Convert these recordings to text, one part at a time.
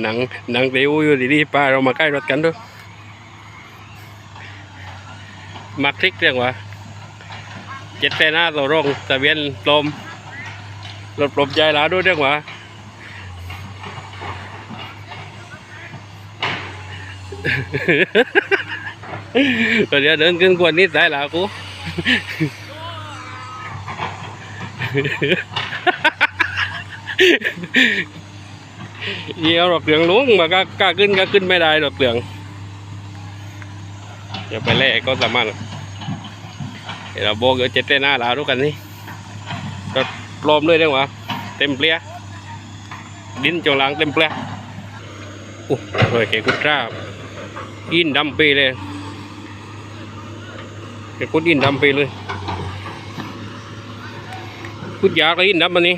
หนังหนังเตียวอยู่ดีๆป้าเรามาใกล้รถกันด้วยมาคลิกเรียกว่าเจ็ดแปดหน้าตัวรงทะเบียนลมรถปลอมใจหลาด้วยเรียกว่าตัวเดี๋ยวเดินขึ้นกวนนิดสายหลากู เยี่ยวดอกเหลืองลุงมากล้ากล้าขึ้นก็ขึ้นไม่ได้ดอกเหลือง เดี๋ยวไปแล่ก็สามารถเดี๋ยวเราโบกเดี๋ยวเจ็ดเต้นหน้าลาวดูกันนี่รถปลอมเลยได้หวะเต็มเปลี่ยดินจงหลังเต็มเปลี่ยโอ้โหเก๋กุดราบอินดำปีเลยเก๋กุดอินดำปีเลยกุดยากเลยอินดำมันนี่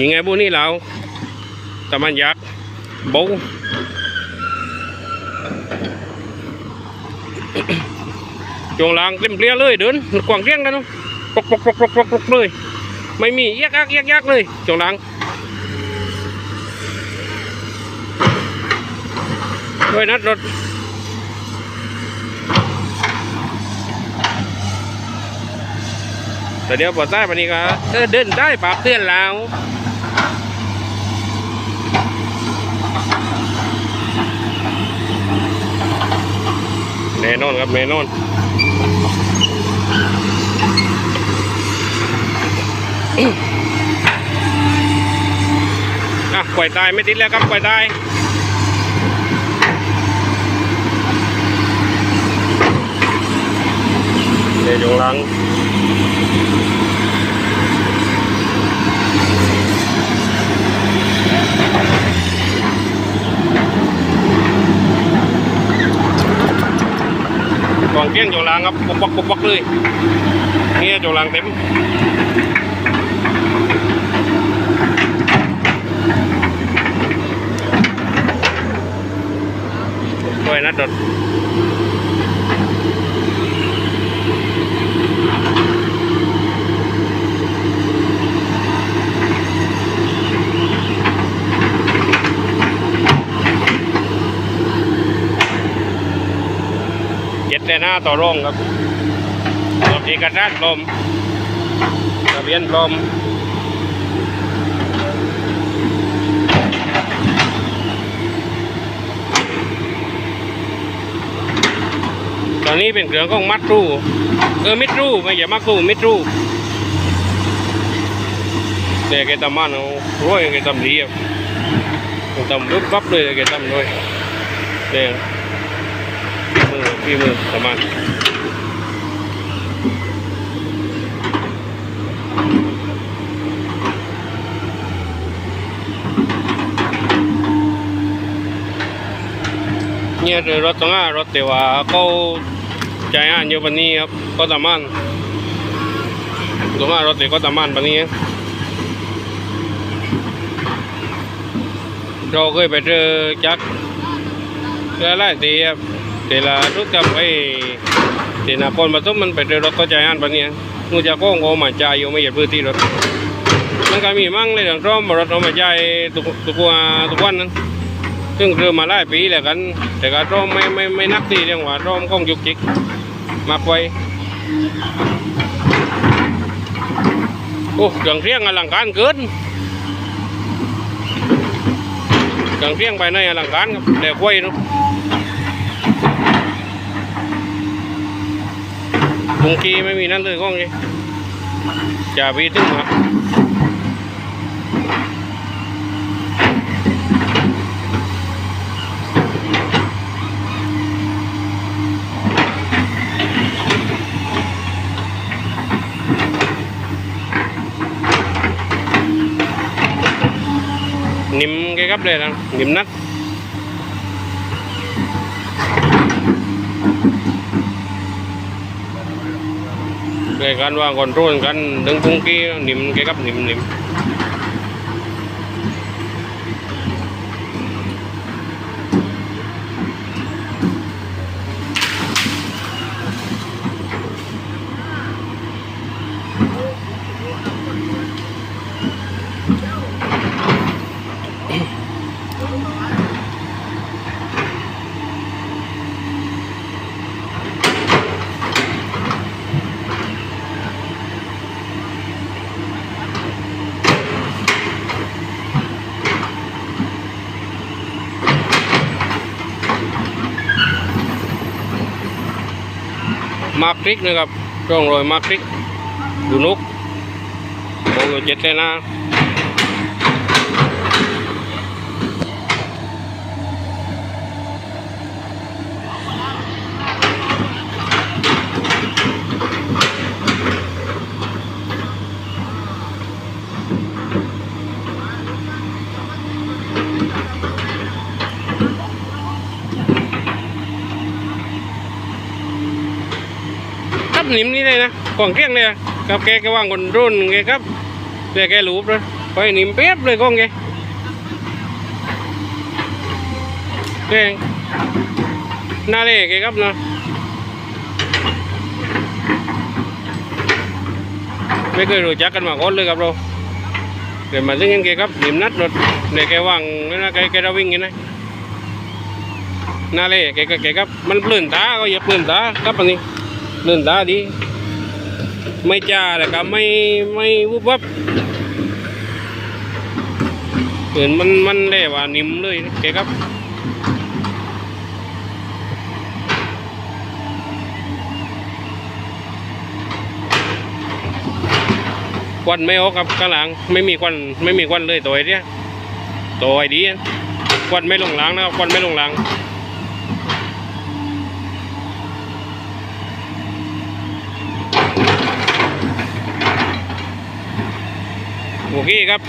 ยังไงพวกนี้เราต่มันยักษ์บงจงลางเต็มเปลี่ยเลยเดินกวางเรียงกันเนาะปกปกปกปกปกปกเลย ไม่มียักยักยักยักเลยจงลางด้วยนัดรถแต่เดี๋ยวปวดใต้ปนนี้ก็เออเดินได้ปากเตือนแล้ว แน่นอนครับแน่นอนอะปล่อยตายไม่ติดแล้วครับปล่อยตายเดี๋ยวจงหลัง กองเกี้ยงจงหลังครับปุบปกปุบปกเลยเนี่จงหลังเต็มด้วยนัดดด แต่หน้าต่อร่องครับรถเอกราชลมทะเบียนลมตอนนี้เป็นเครื่องของมัดรูเออมิดรูไม่ใช่มัดรูมิดรูแต่แกทำมันเอาร้อยแกทำดีอะทำรุบรับเลยแกทำด้วยเดี๋ยว มือพี่มือทำมันเนี่ยคือรถตรงหน้ารถแต่ว่าเขาใจอ่านอยู่ปันนี้ครับก็ตามันตรงหน้ารถแต่ก็ตามันปันนี้เราเคยไปเจอจักรเจอหลายทีครับ แต่ละรุดกับไอ้แต่นาคนมาต้มมันไปเจอรถก็ใจอ่านปันนี้งูจะโก้งโอมาจายอยู่ไม่เหยียดพื้นที่รถมันก็มีมั่งเลยอย่างร่มรถเอามาจ่ายทุกทุกวันทุกวันนั้นซึ่งคือมาหลายปีแล้วกัน แต่ก็ร่มไม่ไม่ไม่นักตีเรื่องว่าร่มก้องยุกจิกมาไวโอ้เครื่องเทียงอลังการเกินเครื่องเทียงไปในอลังการครับแต่ไว้เนาะ บุงกีไม่มีนั่นเลยก้องนี้จ่าพีตึ้งมานิ่มแกครับเลยนะนิ่มนัก เลยการวางคอนโทรลกันดึงพุงกี้นิ่ มาคลิกนะครับร่องรอยมาคลิกดูนุกมองอยู่เจ็ดเลยนะ บหนิมนี่เลยนะกล่องเกลี้ยงเลยอะกับแกแกว่างคนรุ่นแกครับแต่แกหลูบเลยไปหนิมเปียบเลยกล้องแกแกงหน้าเล่แกครับนะไม่เคยรู้จักกันมาก่อนเลยครับเราเดี๋ยวมาซึ่งยังแกครับหนิมนัดรถเนี่ยแกว่างนี่นะแกแกจะวิ่งอย่างนี้นะหน้าเล่แกก็แกครับมันเปลื่นตาก็อย่าเปลื่นตาครับอันนี้ เลื่อนตาดีไม่จ้าแต่ก็ไม่ไม่วุบวับเห็นมันมันเรียว่านิ่มเลยแกครับควันไม่ออกครับข้างหลังไม่มีควันไม่มีควันเลยตัวไอ้เนี่ยตัวไอ้ดีอะควันไม่ลงหลังนะครับควันไม่ลงหลัง โอเคครับ